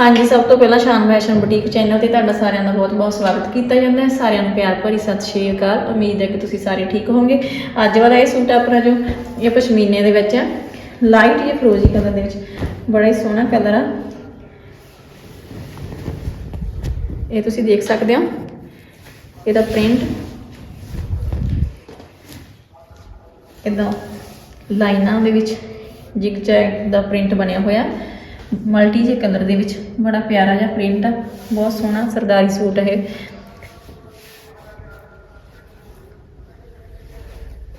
ਹਾਂਜੀ, ਸਭ ਤੋਂ ਪਹਿਲਾਂ ਸ਼ਾਨ ਫੈਸ਼ਨ ਬੁਟੀਕ ਚੈਨਲ ਤੇ ਤੁਹਾਡਾ ਸਾਰਿਆਂ ਦਾ ਬਹੁਤ-ਬਹੁਤ ਸਵਾਗਤ ਕੀਤਾ ਜਾਂਦਾ ਹੈ। ਸਾਰਿਆਂ ਨੂੰ ਪਿਆਰ ਭਰੀ ਸਤਿ ਸ਼੍ਰੀ ਅਕਾਲ। ਉਮੀਦ ਹੈ ਕਿ ਤੁਸੀਂ ਸਾਰੇ ਠੀਕ ਹੋਵੋਗੇ। ਅੱਜ ਵਾਲਾ ਇਹ ਸੂਟ ਆਪਣਾ ਜੋ ਇਹ ਪਸ਼ਮੀਨੇ ਦੇ ਵਿੱਚ ਹੈ ਲਾਈਟ ਜਿਹਾ ਫਰੋਜ਼ੀ ਕਲਰ ਦੇ ਵਿੱਚ। ਬੜਾ ਹੀ ਸੋਹਣਾ ਕਲਰ ਆ। ਇਹ ਤੁਸੀਂ ਦੇਖ ਸਕਦੇ ਹੋ। ਇਹਦਾ ਪ੍ਰਿੰਟ ਇਦਾਂ ਲਾਈਨਾਂ ਦੇ ਵਿੱਚ ਜਿਗ ਜੈਗ ਦਾ ਪ੍ਰਿੰਟ ਬਣਿਆ ਹੋਇਆ। ਮਲਟੀ ਜੇ ਕਲਰ ਦੇ ਵਿੱਚ ਬੜਾ ਪਿਆਰਾ ਜਿਹਾ ਪ੍ਰਿੰਟ ਆ, ਬਹੁਤ ਸੋਹਣਾ ਸਰਦਾਰੀ ਸੂਟ ਹੈ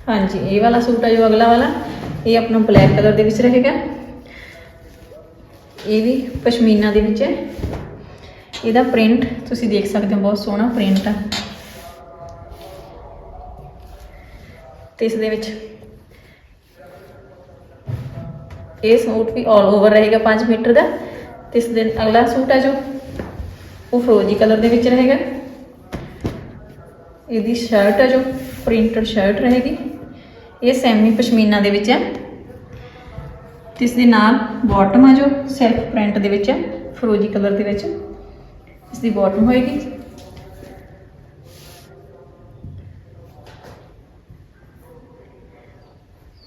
ਹਾਂਜੀ, ਇਹ ਵਾਲਾ ਸੂਟ ਆ ਜੋ ਅਗਲਾ ਵਾਲਾ, ਇਹ ਆਪਣਾ ਬਲੈਕ ਕਲਰ ਦੇ ਵਿੱਚ ਰਹੇਗਾ। ਇਹ ਵੀ ਪਸ਼ਮੀਨਾ ਦੇ ਵਿੱਚ ਹੈ। ਇਹਦਾ ਪ੍ਰਿੰਟ ਤੁਸੀਂ ਦੇਖ ਸਕਦੇ ਹੋ, ਬਹੁਤ ਸੋਹਣਾ ਪ੍ਰਿੰਟ ਆ। ਤੇ ਇਸ ਦੇ ਵਿੱਚ ਇਹ ਸੂਟ ਵੀ ਆਲ ਓਵਰ ਰਹੇਗਾ 5 ਮੀਟਰ ਦਾ ਤੇ ਇਸ ਦਿਨ ਅਗਲਾ ਸੂਟ ਹੈ ਜੋ, ਉਹ ਫਰੋਜੀ ਕਲਰ ਦੇ ਵਿੱਚ ਰਹੇਗਾ। ਇਹਦੀ ਸ਼ਰਟ ਹੈ ਜੋ ਪ੍ਰਿੰਟਡ ਸ਼ਰਟ ਰਹੇਗੀ। ਇਹ ਸੈਮੀ ਪਸ਼ਮੀਨਾ ਦੇ ਵਿੱਚ ਹੈ ਤੇ ਇਸ ਦੇ ਨਾਲ ਬਾਟਮ ਹੈ ਜੋ ਸੈਲਫ ਪ੍ਰਿੰਟ ਦੇ ਵਿੱਚ ਹੈ ਫਰੋਜੀ ਕਲਰ ਦੇ ਵਿੱਚ। ਇਸ ਦੀ ਬਾਟਮ ਹੋਏਗੀ।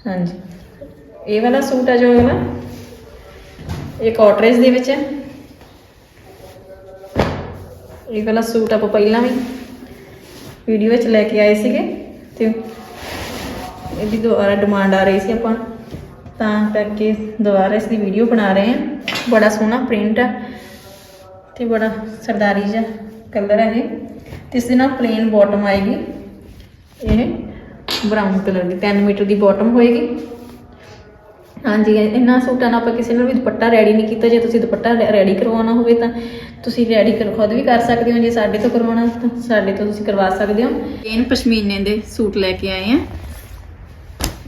ਹਾਂਜੀ। ਇਹ ਵਾਲਾ ਸੂਟ ਹੈ ਜੋ ਹੈ ਨਾ, ਇਹ ਕਾਟਰੇਜ ਦੇ ਵਿੱਚ ਹੈ। ਇਹ ਵਾਲਾ ਸੂਟ ਆਪਾਂ ਪਹਿਲਾਂ ਵੀ ਵੀਡੀਓ ਵਿੱਚ ਲੈ ਕੇ ਆਏ ਸੀਗੇ ਤੇ ਇਹਦੀ ਦੁਬਾਰਾ ਡਿਮਾਂਡ ਆ ਰਹੀ ਸੀ ਆਪਾਂ ਤਾਂ ਕਰਕੇ ਦੁਬਾਰਾ ਇਸ ਦੀ ਵੀਡੀਓ ਬਣਾ ਰਹੇ ਹਾਂ। ਬੜਾ ਸੋਹਣਾ ਪ੍ਰਿੰਟ ਹੈ ਤੇ ਬੜਾ ਸਰਦਾਰੀ ਜਿਹਾ ਕਲਰ ਹੈ ਇਹ। ਤੇ ਇਸ ਦੇ ਨਾਲ ਪਲੇਨ ਬਾਟਮ ਆਏਗੀ। ਇਹ ਬਰਾਊਨ ਕਲਰ ਦੀ 3 ਮੀਟਰ ਦੀ ਬਾਟਮ ਹੋਏਗੀ। ਹਾਂਜੀ ਇਹਨਾਂ ਸੂਟਾਂ ਨਾਲ ਆਪਾਂ ਕਿਸੇ ਨਾਲ ਵੀ ਦੁਪੱਟਾ ਰੈਡੀ ਨਹੀਂ ਕੀਤਾ, ਜੇ ਤੁਸੀਂ ਦੁਪੱਟਾ ਰੈਡੀ ਕਰਵਾਉਣਾ ਹੋਵੇ ਤਾਂ ਤੁਸੀਂ ਰੈਡੀ ਕਰ, ਖੁਦ ਵੀ ਕਰ ਸਕਦੇ ਹੋ, ਜੇ ਸਾਡੇ ਤੋਂ ਕਰਵਾਉਣਾ ਤਾਂ ਸਾਡੇ ਤੋਂ ਤੁਸੀਂ ਕਰਵਾ ਸਕਦੇ ਹੋ। ਇਹਨ ਪਸ਼ਮੀਨੇ ਦੇ ਸੂਟ ਲੈ ਕੇ ਆਏ ਆ।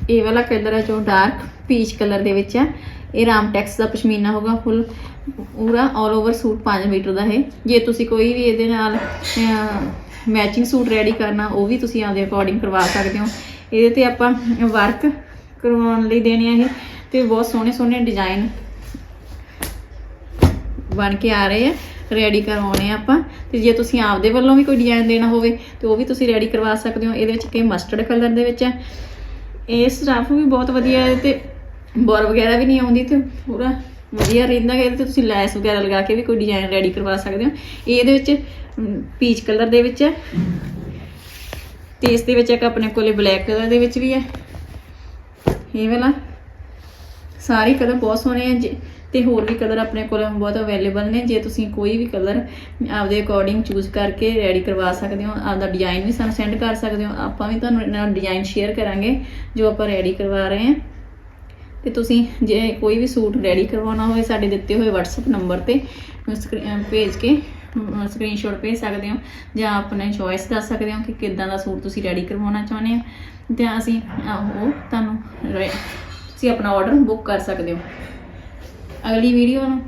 ਇਹ ਵਾਲਾ ਕਲਰ ਹੈ ਜੋ ਡਾਰਕ ਪੀਚ ਕਲਰ ਦੇ ਵਿੱਚ ਹੈ। ਇਹ ਰਾਮ ਟੈਕਸ ਦਾ ਪਸ਼ਮੀਨਾ ਹੋਗਾ ਫੁੱਲ ਪੂਰਾ ਆਲ ਓਵਰ ਸੂਟ 5 ਮੀਟਰ ਦਾ ਹੈ ਜੇ ਤੁਸੀਂ ਕੋਈ ਵੀ ਇਹਦੇ ਨਾਲ ਮੈਚਿੰਗ ਸੂਟ ਰੈਡੀ ਕਰਨਾ, ਉਹ ਵੀ ਤੁਸੀਂ ਆਪਦੇ ਅਕੋਰਡਿੰਗ ਕਰਵਾ ਸਕਦੇ ਹੋ। ਇਹਦੇ ਤੇ ਆਪਾਂ ਵਰਕ ਕਰਵਾਉਣ ਲਈ ਦੇਣੇ ਆ ਇਹ। ਤੇ ਬਹੁਤ ਸੋਹਣੇ ਸੋਹਣੇ ਡਿਜ਼ਾਈਨ ਬਣ ਕੇ ਆ ਰਹੇ ਆ ਰੈਡੀ ਕਰਵਾਉਣੇ ਆਪਾਂ। ਤੇ ਜੇ ਤੁਸੀਂ ਆਪਦੇ ਵੱਲੋਂ ਵੀ ਕੋਈ ਡਿਜ਼ਾਈਨ ਦੇਣਾ ਹੋਵੇ, ਤੇ ਉਹ ਵੀ ਤੁਸੀਂ ਰੈਡੀ ਕਰਵਾ ਸਕਦੇ ਹੋ। ਇਹਦੇ ਵਿੱਚ ਕਿ ਮਸਟਰਡ ਕਲਰ ਦੇ ਵਿੱਚ ਹੈ। ਇਹ ਸਟਾਫ ਵੀ ਬਹੁਤ ਵਧੀਆ ਹੈ ਤੇ ਬੋਰ ਵਗੈਰਾ ਵੀ ਨਹੀਂ ਆਉਂਦੀ ਤੇ ਪੂਰਾ ਵਧੀਆ ਰਹਿੰਦਾ ਹੈ ਇਹਦੇ ਤੇ ਤੁਸੀਂ ਲੈਸ ਵਗੈਰਾ ਲਗਾ ਕੇ ਵੀ ਕੋਈ ਡਿਜ਼ਾਈਨ ਰੈਡੀ ਕਰਵਾ ਸਕਦੇ ਹੋ। ਇਹਦੇ ਵਿੱਚ ਪੀਚ ਕਲਰ ਦੇ ਵਿੱਚ ਹੈ। ਤੇ ਇਸ ਦੇ ਵਿੱਚ ਇੱਕ ਆਪਣੇ ਕੋਲੇ ਬਲੈਕ ਕਲਰ ਦੇ ਵਿੱਚ ਵੀ ਹੈ। ਇਹ ਵਾਲਾ। ਸਾਰੇ ਕਲਰ ਬਹੁਤ ਸੋਹਣੇ ਆ ਜੇ- ਤੇ ਹੋਰ ਵੀ ਕਲਰ ਆਪਣੇ ਕੋਲ ਬਹੁਤ ਅਵੇਲੇਬਲ ਨੇ, ਜੇ ਤੁਸੀਂ ਕੋਈ ਵੀ ਕਲਰ ਆਪਦੇ ਅਕੋਰਡਿੰਗ ਚੂਜ਼ ਕਰਕੇ ਰੈਡੀ ਕਰਵਾ ਸਕਦੇ ਹੋ, ਆਪਦਾ ਡਿਜ਼ਾਈਨ ਵੀ ਸਾਨੂੰ ਸੈਂਡ ਕਰ ਸਕਦੇ ਹੋ, ਆਪਾਂ ਵੀ ਤੁਹਾਨੂੰ ਨਾਲ ਡਿਜ਼ਾਈਨ ਸ਼ੇਅਰ ਕਰਾਂਗੇ, ਜੋ ਆਪਾਂ ਰੈਡੀ ਕਰਵਾ ਰਹੇ ਹਾਂ। ਤੇ ਤੁਸੀਂ ਜੇ ਕੋਈ ਵੀ ਸੂਟ ਰੈਡੀ ਕਰਵਾਉਣਾ ਹੋਵੇ, ਸਾਡੇ ਦਿੱਤੇ ਹੋਏ WhatsApp ਨੰਬਰ ਤੇ ਸਕਰੀ- ਭੇਜ ਕੇ ਸਕਰੀਨਸ਼ਾਟ ਭੇਜ ਸਕਦੇ ਹੋ, ਜਾਂ ਆਪਣੇ ਚੋਇਸ ਦੱਸ ਸਕਦੇ ਹੋ ਕਿ ਕਿੱਦਾਂ ਦਾ ਸੂਟ ਤੁਸੀਂ ਰੈਡੀ ਕਰਵਾਉਣਾ ਚਾਹੁੰਦੇ ਹੋ। ਤੇ ਅਸੀਂ ਉਹ ਤੁਹਾਨੂੰ ਰੇ- ਤੁਸੀਂ ਆਪਣਾ ਆਰਡਰ ਬੁੱਕ ਕਰ ਸਕਦੇ ਹੋ। ਅਗਲੀ ਵੀਡੀਓ ਨੂੰ